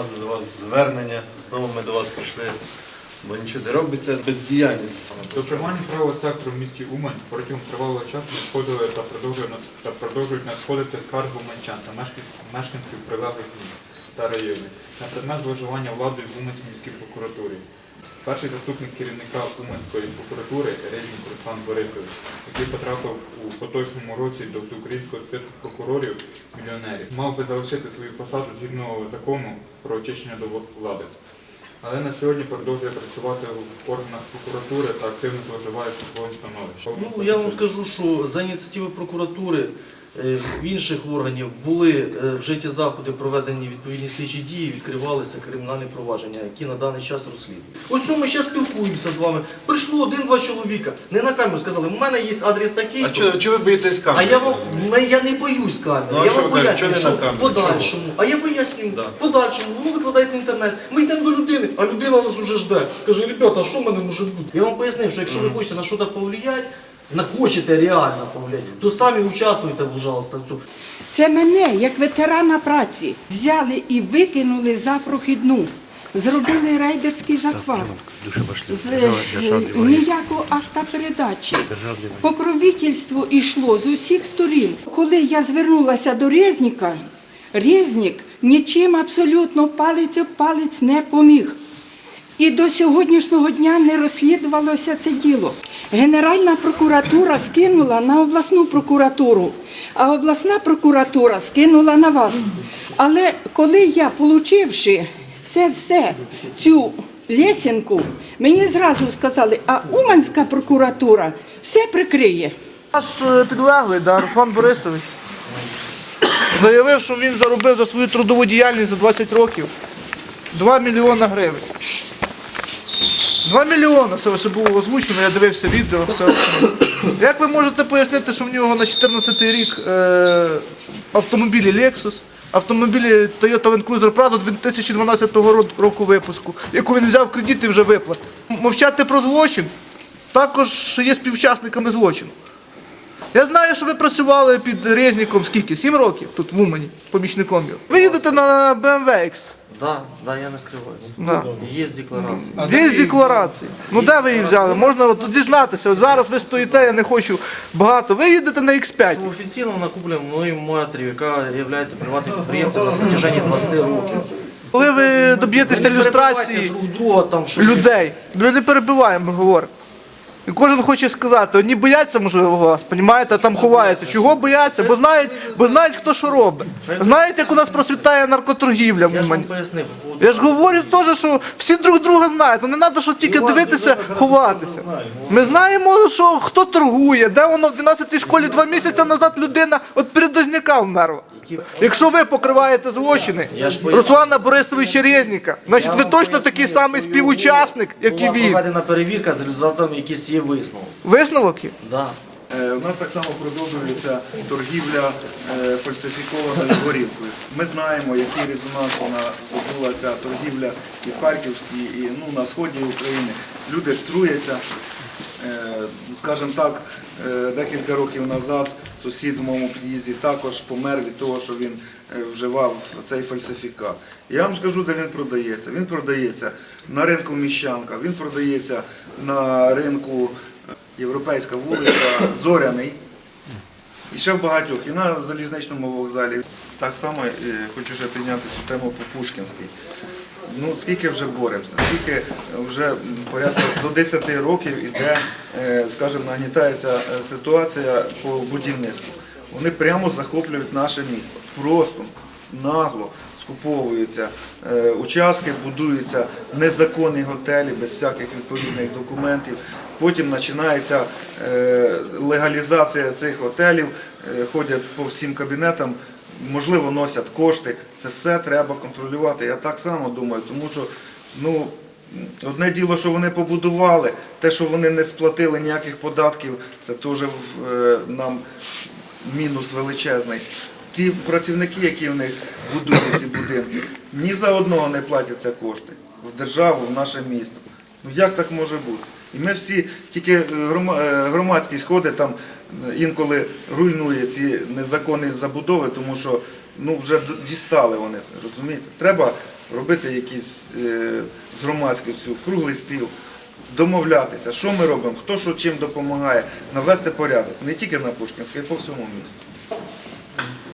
нас до вас звернення. Знову ми до вас прийшли, бо нічого не робиться, бездіяльність. Дотримання правого сектору в місті Умань протягом тривалого часу надходили та продовжують, та продовжують надходити скарги уманчан та мешканців прилеглих міст та районів на предмет зловживання владою в Уманській міській прокуратурі. Перший заступник керівника Уманської прокуратури Резнік Руслан Борисович, який потрапив у поточному році до всеукраїнського списку прокурорів мільйонерів, мав би залишити свою посаду згідно закону про очищення до влади. Але на сьогодні продовжує працювати в органах прокуратури та активно зловживає службовим становищем. Ну, я вам скажу, що за ініціативи прокуратури е, інших органів були е, вжиті заходи, проведені відповідні слідчі дії, відкривалися кримінальні провадження, які на даний час розслідують. Ось цьому ми зараз спілкуємося з вами. Прийшло один-два чоловіка. Не на камеру сказали, у мене є адрес такий. А чого чого ви боїтесь А я вам я не боюсь камери. Ну, а я що вам ви кажете, пояснюю, що на в подальшому. А я пояснюю, Да. в подальшому, воно викладається в інтернет. Ми йдемо до людини, а людина нас уже жде. Каже, ребята, а що в мене може бути? Я вам пояснив, що якщо ви хочете на щось повлияти, на хочете реально повлияти, то самі участвуйте, пожалуйста, в цьому. Це мене, як ветерана праці, взяли і викинули за прохідну. Зробили рейдерський захват. З е, ніякого акта передачі. Покровительство йшло з усіх сторін. Коли я звернулася до Резніка, Резнік нічим абсолютно палець об палець не поміг. І до сьогоднішнього дня не розслідувалося це діло. Генеральна прокуратура скинула на обласну прокуратуру, а обласна прокуратура скинула на вас. Але коли я, получивши це все, цю лесінку, мені зразу сказали, а Уманська прокуратура все прикриє. Наш е, підлеглий, да, Руслан Борисович, заявив, що він заробив за свою трудову діяльність за 20 років 2 мільйона гривень. 2 мільйони, це все було озвучено, я дивився відео, все. Як ви можете пояснити, що в нього на 14 рік е, автомобілі Lexus, автомобілі Toyota Land Cruiser Prado 2012 року випуску, яку він взяв кредит і вже виплатив. Мовчати про злочин також є співчасниками злочину. Я знаю, що ви працювали під Резніком скільки? Сім років тут в Умані, помічником його. Ви їдете на BMW X. Да, да, я не скриваюся. Да. Є декларація. Є декларації. Ну де ви її взяли? Можна от дізнатися. От зараз ви стоїте, я не хочу багато. Ви їдете на X5. Офіційно вона куплена мною матерію, яка є приватним підприємцем на протяженні 20 років. Коли ви доб'єтеся люстрації людей, ми не перебиваємо, ми говоримо. І кожен хоче сказати, одні бояться, можливо, вас, понімаєте, а там ховаються. Чого бояться? Бо знають, бо знають, хто що робить. Знають, як у нас процвітає наркоторгівля в Я ж вам пояснив. Я ж говорю теж, що всі друг друга знають. Ну не треба, що тільки дивитися, ховатися. Ми знаємо, що хто торгує, де воно в 12-й школі два місяці назад людина від передозняка вмерла. Якщо ви покриваєте злочини Я ж поясню. Руслана Борисовича Резника, значить ви точно такий самий співучасник, як і Була він. проведена перевірка з результатом є висновок. Висновок є? Да. Е, У нас так само продовжується торгівля е, фальсифікованою горілкою. Ми знаємо, який резонанс вона здобула ця торгівля і в Харківській, і ну, на сході України. Люди труяться. Е, Скажімо так, е, декілька років назад сусід в моєму під'їзді також помер від того, що він е, вживав цей фальсифікат. Я вам скажу, де він продається. Він продається на ринку Міщанка, він продається на ринку е, Європейська вулиця, Зоряний. І ще в багатьох, і на залізничному вокзалі. Так само е, хочу ще підняти цю тему по Пушкінській. Ну, скільки вже боремося, скільки вже порядка до 10 років іде, е, скажімо, нагнітається е, ситуація по будівництву. Вони прямо захоплюють наше місто. Просто нагло скуповуються е, участки, будуються незаконні готелі без всяких відповідних документів. Потім починається е, легалізація цих готелів, е, ходять по всім кабінетам, можливо, носять кошти. Це все треба контролювати. Я так само думаю, тому що ну, одне діло, що вони побудували, те, що вони не сплатили ніяких податків, це теж нам мінус величезний. Ті працівники, які в них будують ці будинки, ні за одного не платяться кошти в державу, в наше місто. Ну як так може бути? І ми всі, тільки е, е, громадськість ходить там е, інколи руйнує ці незаконні забудови, тому що ну, вже дістали вони, розумієте? Треба робити якісь з громадськістю круглий стіл, домовлятися, що ми робимо, хто що чим допомагає, навести порядок, не тільки на Пушкінській, а по всьому місту.